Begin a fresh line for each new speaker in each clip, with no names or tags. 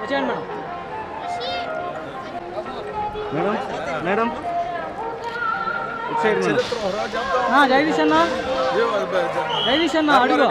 వచ్చేయండి madam
madam madam
Jagadish అన్న జగదీష్ అన్న అడుగు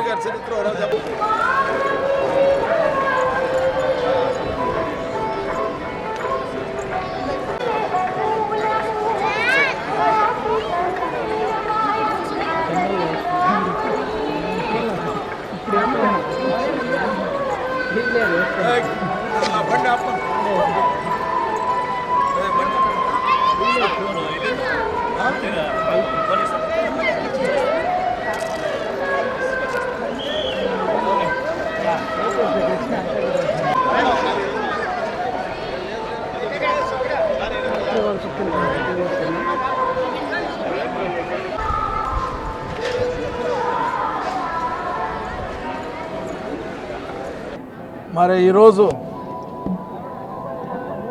మరి ఈరోజు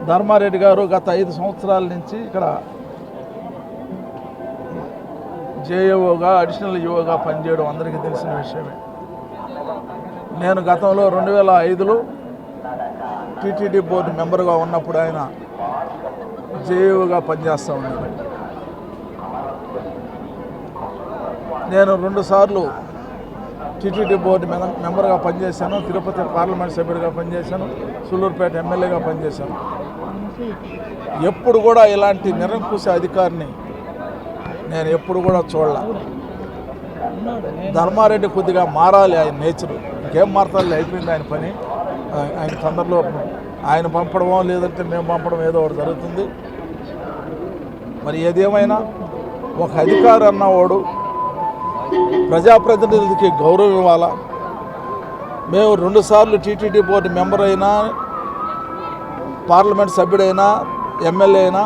ధర్మారెడ్డి గారు గత ఐదు సంవత్సరాల నుంచి ఇక్కడ జేఏఓగా అడిషనల్ ఈఓగా పనిచేయడం అందరికీ తెలిసిన విషయమే. నేను గతంలో రెండు వేల ఐదులో టీటీడీ బోర్డు మెంబర్గా ఉన్నప్పుడు ఆయన జేఏఓగా పనిచేస్తూ ఉన్నాను నేను రెండుసార్లు టీటీడీ బోర్డు మెం- మెంబర్గా పనిచేశాను. తిరుపతి పార్లమెంట్ సభ్యుడిగా పనిచేశాను. సూళ్ళూరుపేట ఎమ్మెల్యేగా పనిచేశాను. ఎప్పుడు కూడా ఇలాంటి నిరంకుశ అధికారిని నేను ఎప్పుడు కూడా చూడాల. ధర్మారెడ్డి కొద్దిగా మారాలి ఆయన నేచరు. ఇంకేం మారతాలి అయిపోయింది ఆయన పని. ఆయన తొందరలో ఆయన పంపడమో లేదంటే మేము పంపడం ఏదో ఒకటి జరుగుతుంది. మరి ఏదేమైనా ఒక అధికారి అన్నవాడు ప్రజాప్రతినిధులకి గౌరవం ఇవ్వాలా? మేము రెండుసార్లు టీటీడీ బోర్డు మెంబర్ అయినా పార్లమెంట్ సభ్యుడైనా ఎమ్మెల్యే అయినా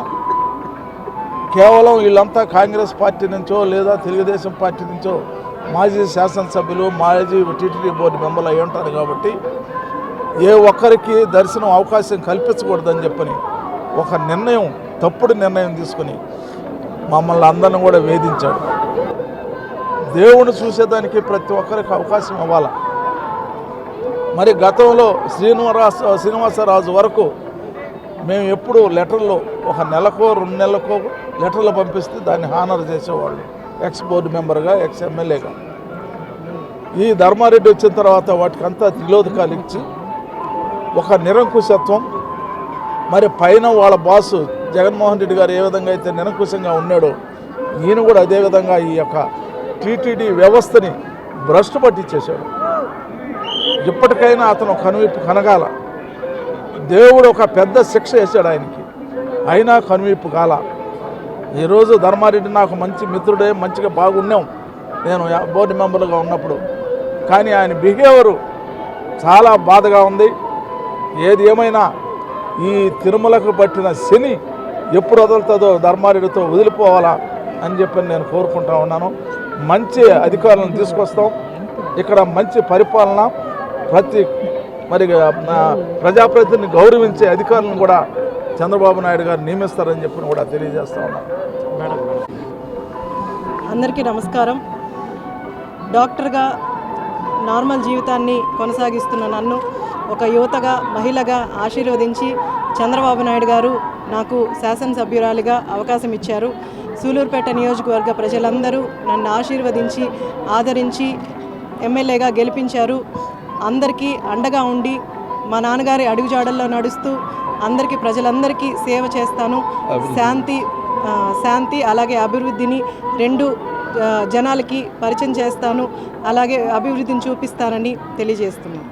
కేవలం వీళ్ళంతా కాంగ్రెస్ పార్టీ నుంచో లేదా తెలుగుదేశం పార్టీ నుంచో మాజీ శాసనసభ్యులు మాజీ టీటీడీ బోర్డు మెంబర్లు అయి ఉంటారు కాబట్టి ఏ ఒక్కరికి దర్శనం అవకాశం కల్పించకూడదని చెప్పని ఒక నిర్ణయం తప్పుడు నిర్ణయం తీసుకుని మమ్మల్ని అందరిని కూడా వేధించాడు. దేవుని చూసేదానికి ప్రతి ఒక్కరికి అవకాశం ఇవ్వాలి? మరి గతంలో శ్రీనివాస శ్రీనివాసరాజు వరకు మేము ఎప్పుడు లెటర్లో ఒక నెలకో రెండు నెలలకో లెటర్లు పంపిస్తే దాన్ని హానర్ చేసేవాళ్ళు ఎక్స్ బోర్డు మెంబర్గా ఎక్స్ ఎమ్మెల్యేగా. ఈ ధర్మారెడ్డి వచ్చిన తర్వాత వాటికంతా తిలోదకాలు ఇచ్చి ఒక నిరంకుశత్వం మరి పైన వాళ్ళ బాసు జగన్మోహన్ రెడ్డి గారు ఏ విధంగా అయితే నిరంకుశంగా ఉన్నాడో ఈయన కూడా అదేవిధంగా ఈ యొక్క టీటీడీ వ్యవస్థని భ్రష్టు పట్టించేశాడు. ఇప్పటికైనా అతను కనువిప్పు కనగాల. దేవుడు ఒక పెద్ద శిక్ష వేశాడు ఆయనకి. అయినా కనువిప్పు కాల. ఈరోజు ధర్మారెడ్డి నాకు మంచి మిత్రుడే మంచిగా బాగున్నాం. నేను బోర్డు మెంబర్గా ఉన్నప్పుడు. కానీ ఆయన బిహేవరు చాలా బాధగా ఉంది. ఏది ఏమైనా ఈ తిరుమలకు పట్టిన శని ఎప్పుడు వదులుతుందో ధర్మారెడ్డితో వదిలిపోవాలా అని చెప్పి నేను కోరుకుంటా ఉన్నాను. మంచి అధికారులను తీసుకొస్తాం. ఇక్కడ మంచి పరిపాలన ప్రతి మరి ప్రజాప్రతిని గౌరవించే అధికారులను కూడా చంద్రబాబు నాయుడు గారు నియమిస్తారని చెప్పి కూడా తెలియజేస్తా ఉన్నాను
అందరికీ నమస్కారం. డాక్టర్గా నార్మల్ జీవితాన్ని కొనసాగిస్తున్న నన్ను ఒక యువతగా మహిళగా ఆశీర్వదించి చంద్రబాబు నాయుడు గారు నాకు శాసనసభ్యురాలిగా అవకాశం ఇచ్చారు. సూలూరుపేట నియోజకవర్గ ప్రజలందరూ నన్ను ఆశీర్వదించి ఆదరించి ఎమ్మెల్యేగా గెలిపించారు. అందరికీ అండగా ఉండి మా నాన్నగారి అడుగుజాడల్లో నడుస్తూ అందరికీ ప్రజలందరికీ సేవ చేస్తాను. శాంతి శాంతి అలాగే అభివృద్ధిని రెండు జనాలకి పరిచయం చేస్తాను. అలాగే అభివృద్ధిని చూపిస్తానని తెలియజేస్తున్నాను.